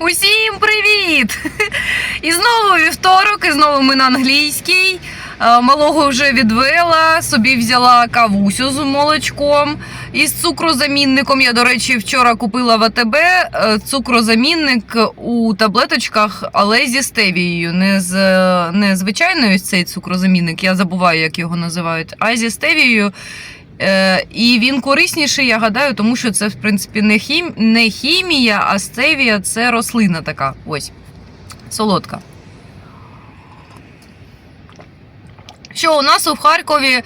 Усім привіт! І знову вівторок, і знову ми на англійській. Е, Малого вже відвела, собі взяла кавусю з молочком і з цукрозамінником. Я, до речі, вчора купила в АТБ е, цукрозамінник у таблеточках, але зі стевією. Не з е, не звичайною цей цукрозамінник, я забуваю, як його називають, а зі стевією. Е, і він корисніший, я гадаю, тому що це, в принципі, не, хім... не хімія, а стевія це рослина така. Ось. Солодка. Що у нас у Харкові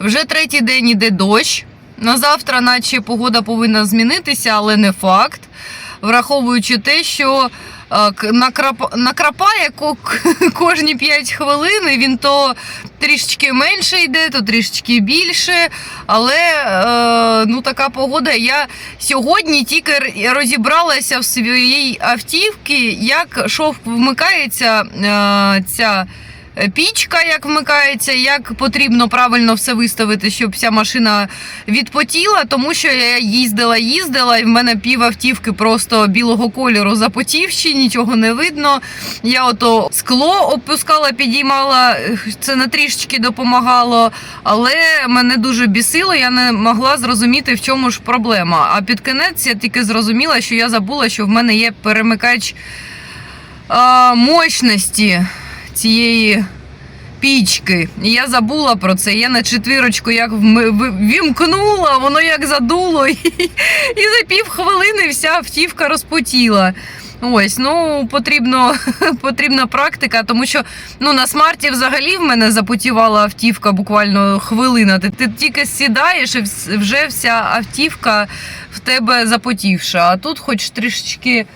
вже третій день іде дощ. На завтра, наче погода повинна змінитися, але не факт. Враховуючи те, що е, накрапає кожні 5 хвилин, і він то трішечки менше йде, то трішечки більше. Але е, ну така погода. Я сьогодні тільки розібралася в своїй автівці, як що вмикається е, ця. Пічка, як вмикається, як потрібно правильно все виставити, щоб вся машина відпотіла, тому що я їздила, їздила, і в мене пів автівки просто білого кольору запотівші, нічого не видно. Я ото скло опускала, підіймала, це на трішечки допомагало, але мене дуже бісило, я не могла зрозуміти, в чому ж проблема. А під кінець я тільки зрозуміла, що я забула, що в мене є перемикач мощності цієї пічки. І я забула про це. Я на четвірочку як вімкнула, воно як задуло, і, і за пів хвилини вся автівка розпотіла. Ось, ну потрібно, потрібна практика, тому що ну на смарті взагалі в мене запотівала автівка буквально хвилина. Ти, ти тільки сідаєш і вже вся автівка в тебе запотівша. А тут хоч трішечки.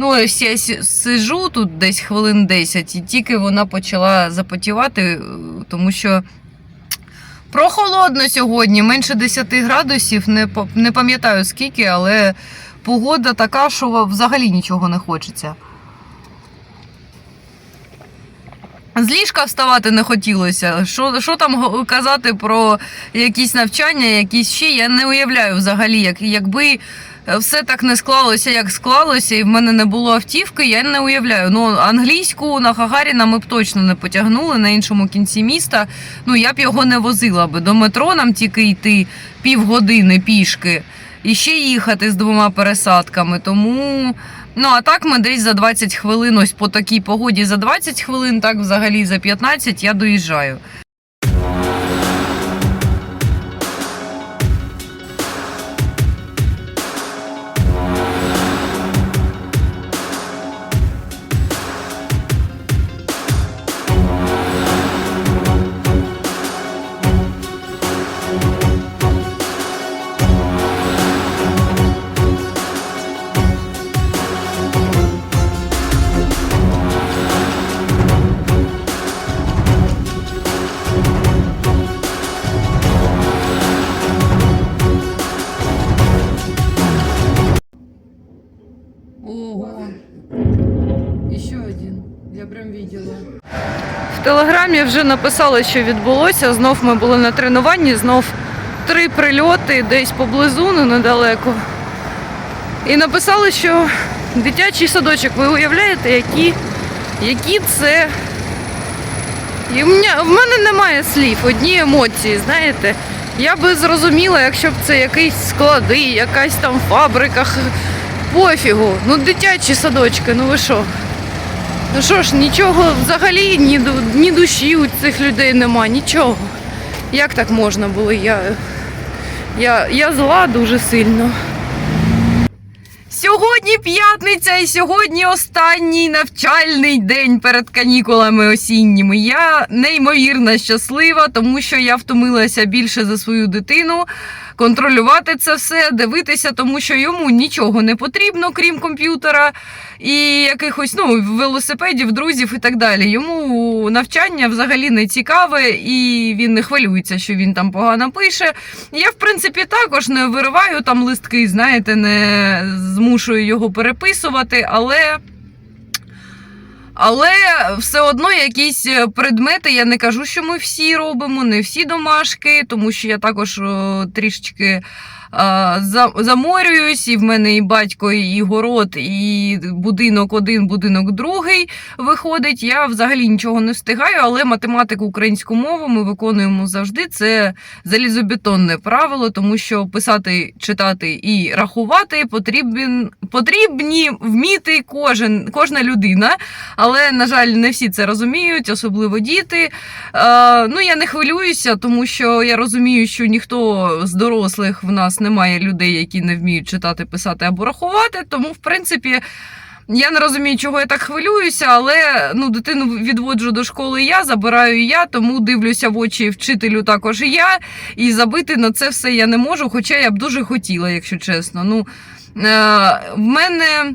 Ну, ось я сижу тут десь хвилин 10, і тільки вона почала запотівати, е, тому що прохолодно сьогодні, менше 10 градусів, не, не пам'ятаю скільки, але погода така, що взагалі нічого не хочеться. З ліжка вставати не хотілося. Що, що там казати про якісь навчання, якісь ще, я не уявляю взагалі, як, якби все так не склалося, як склалося, і в мене не було автівки, я не уявляю. Ну, англійську на Гагаріна ми б точно не потягнули на іншому кінці міста. Ну, я б його не возила би. До метро нам тільки йти півгодини пішки і ще їхати з двома пересадками. Тому. Ну, а так ми десь за 20 хвилин, ось по такій погоді за 20 хвилин, так взагалі за 15 я доїжджаю. Ще один. Я прям видела. В телеграмі вже написали, що відбулося. Знов ми були на тренуванні, знов три прильоти десь поблизу, ну недалеко. І написали, що дитячий садочок, ви уявляєте, які, які це. І в мене, немає слів, одні емоції, знаєте. Я би зрозуміла, якщо б це якісь склади, якась там фабрика, пофігу. Ну, дитячі садочки, ну ви що? Ну що ж, нічого взагалі, ні, ні душі у цих людей нема, нічого. Як так можна було? Я, я, я зла дуже сильно. Сьогодні п'ятниця і сьогодні останній навчальний день перед канікулами осінніми. Я неймовірно щаслива, тому що я втомилася більше за свою дитину. Контролювати це все, дивитися, тому що йому нічого не потрібно, крім комп'ютера і якихось ну, велосипедів, друзів і так далі. Йому навчання взагалі не цікаве, і він не хвилюється, що він там погано пише. Я, в принципі, також не вириваю там листки, знаєте, не змушую його переписувати, але. Але все одно якісь е, предмети, я не кажу, що ми всі робимо, не всі домашки, тому що я також трішечки заморююсь, і в мене і батько, і город, і будинок один, будинок другий виходить. Я взагалі нічого не встигаю, але математику українську мову ми виконуємо завжди. Це залізобетонне правило, тому що писати, читати і рахувати потрібен, потрібні вміти кожен, кожна людина. Але, на жаль, не всі це розуміють, особливо діти. Ну, я не хвилююся, тому що я розумію, що ніхто з дорослих в нас немає людей, які не вміють читати, писати або рахувати. Тому, в принципі, я не розумію, чого я так хвилююся, але ну, дитину відводжу до школи я, забираю я, тому дивлюся в очі вчителю також я. І забити на це все я не можу, хоча я б дуже хотіла, якщо чесно. Ну, е, в мене.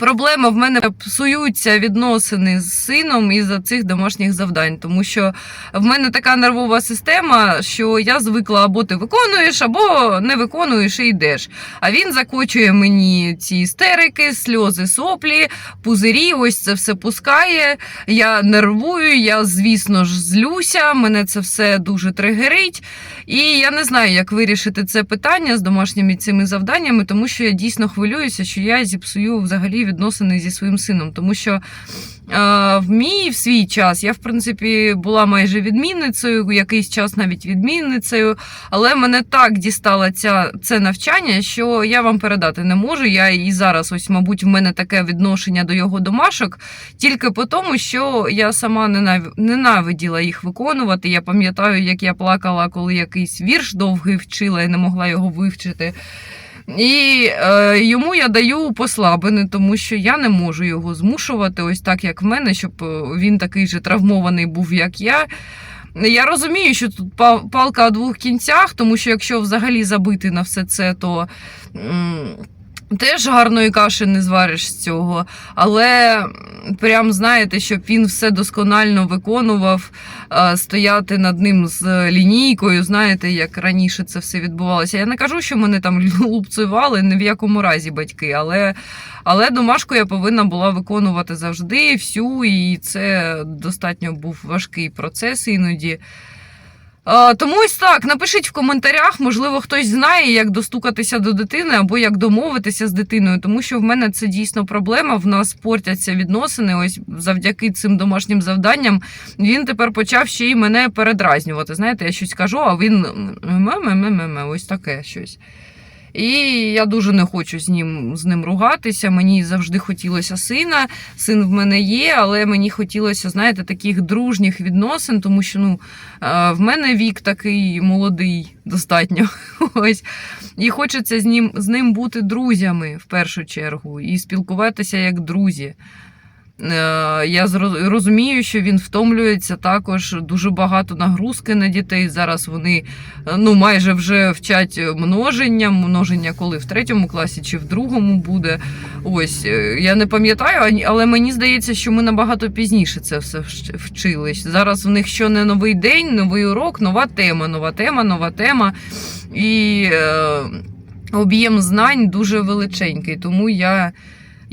Проблема в мене псуються відносини з сином із-за цих домашніх завдань, тому що в мене така нервова система, що я звикла або ти виконуєш, або не виконуєш і йдеш. А він закочує мені ці істерики, сльози, соплі, пузирі, ось це все пускає. Я нервую, я, звісно ж, злюся, мене це все дуже тригерить. І я не знаю, як вирішити це питання з домашніми цими завданнями, тому що я дійсно хвилююся, що я зіпсую взагалі відносини зі своїм сином, тому що. е, В мій в свій час я в принципі була майже відмінницею, якийсь час навіть відмінницею, але мене так дістало ця, це навчання, що я вам передати не можу. Я і зараз, ось, мабуть, в мене таке відношення до його домашок, тільки по тому, що я сама ненав... ненавиділа їх виконувати. Я пам'ятаю, як я плакала, коли якийсь вірш довгий вчила і не могла його вивчити. І е, йому я даю послабини, тому що я не можу його змушувати, ось так як в мене, щоб е, він такий же травмований був, як я. Я розумію, що тут палка о двох кінцях, тому що якщо взагалі забити на все це, то м, теж гарної каші не звариш з цього. Але прям знаєте, щоб він все досконально виконував, е, стояти над ним з лінійкою, знаєте, як раніше це все відбувалося. Я не кажу, що мене там лупцювали, ні в якому разі батьки, але, але домашку я повинна була виконувати завжди всю, і це достатньо був важкий процес іноді. Тому ось так, напишіть в коментарях, можливо, хтось знає, як достукатися до дитини або як домовитися з дитиною, тому що в мене це дійсно проблема. В нас портяться відносини. Ось завдяки цим домашнім завданням він тепер почав ще й мене передразнювати. Знаєте, я щось кажу, а він ось таке щось. І я дуже не хочу з ним з ним ругатися. Мені завжди хотілося сина. Син в мене є, але мені хотілося, знаєте, таких дружніх відносин, тому що ну, е, в мене вік такий молодий, достатньо. Ось. І хочеться з ним, з ним бути друзями в першу чергу і спілкуватися як друзі. Е, Я розумію, що він втомлюється також дуже багато нагрузки на дітей. Зараз вони е, ну, майже вже вчать множення. Множення коли в третьому класі чи в другому буде. Ось е, я не пам'ятаю, але мені здається, що ми набагато пізніше це все вч- вчились. Зараз в них що не новий день, новий урок, нова тема, нова тема, нова тема. І е, об'єм знань дуже величенький, тому я.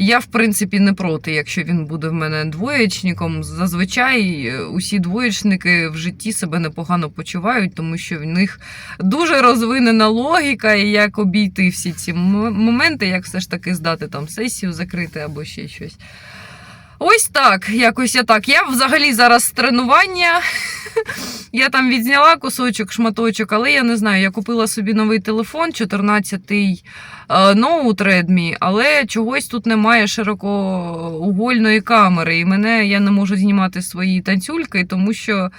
Я, в принципі, не проти, якщо він буде в мене двоєчником. Зазвичай е, усі двоєчники в житті себе непогано почувають, тому що в них дуже розвинена логіка, і як обійти всі ці моменти, як все ж таки здати там сесію закрити або ще щось. Ось так, якось я так. Я взагалі зараз тренування. Я там відзняла кусочок, шматочок, але я не знаю, я купила собі новий телефон, 14-й е, ноут Redmi, але чогось тут немає широкоугольної камери. І мене я не можу знімати свої танцюльки, тому що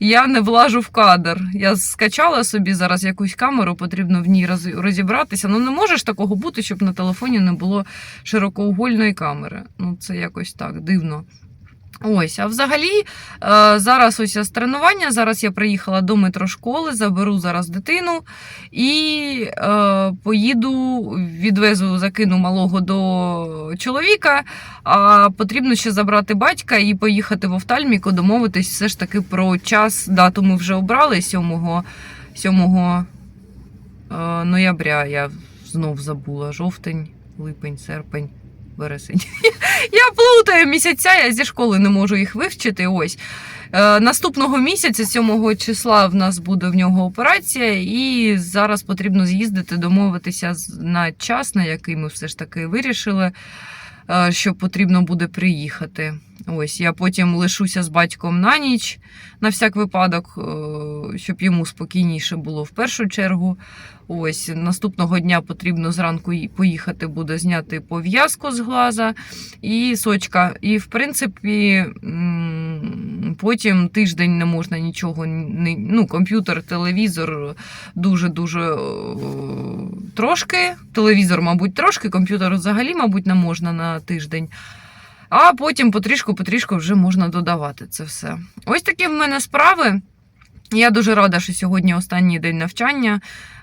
я не влажу в кадр. Я скачала собі зараз якусь камеру, потрібно в ній розібратися. Ну не може такого бути, щоб на телефоні не було широкоугольної камери. Ну це якось так дивно. Ось, а взагалі, е, зараз ось з тренування. Зараз я приїхала до метрошколи, заберу зараз дитину і е, поїду, відвезу, закину малого до чоловіка. А потрібно ще забрати батька і поїхати в офтальміку, домовитись все ж таки про час. Дату ми вже обрали 7, 7 е, ноября. Я знов забула жовтень, липень, серпень. Вересень. Я плутаю місяця, я зі школи не можу їх вивчити. Ось. Е, Наступного місяця, 7 числа, в нас буде в нього операція, і зараз потрібно з'їздити, домовитися на час, на який ми все ж таки вирішили, е, що потрібно буде приїхати. Ось я потім лишуся з батьком на ніч на всяк випадок, е, щоб йому спокійніше було в першу чергу. Ось наступного дня потрібно зранку поїхати буде зняти пов'язку з глаза і сочка. І в принципі, потім тиждень не можна нічого ну, комп'ютер, телевізор дуже дуже трошки. Телевізор, мабуть, трошки, комп'ютер взагалі, мабуть, не можна на тиждень. А потім потрішку-потрішку вже можна додавати це все. Ось такі в мене справи. Я дуже рада, що сьогодні останній день навчання.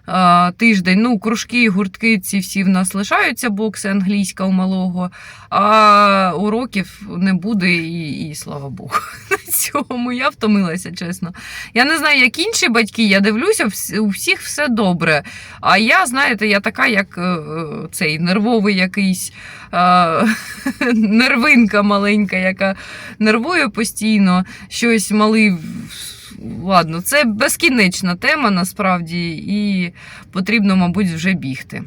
Е, Тиждень, ну, кружки, гуртки, ці всі в нас лишаються, бокси, англійська у малого, а уроків не буде, і, і слава Богу. На цьому я втомилася, чесно. Я не знаю, як інші батьки, я дивлюся, у всіх все добре. А я, знаєте, я така, як е, е, цей нервовий якийсь нервинка маленька, яка нервує постійно, щось малий. Ладно, це безкінечна тема насправді, і потрібно, мабуть, вже бігти.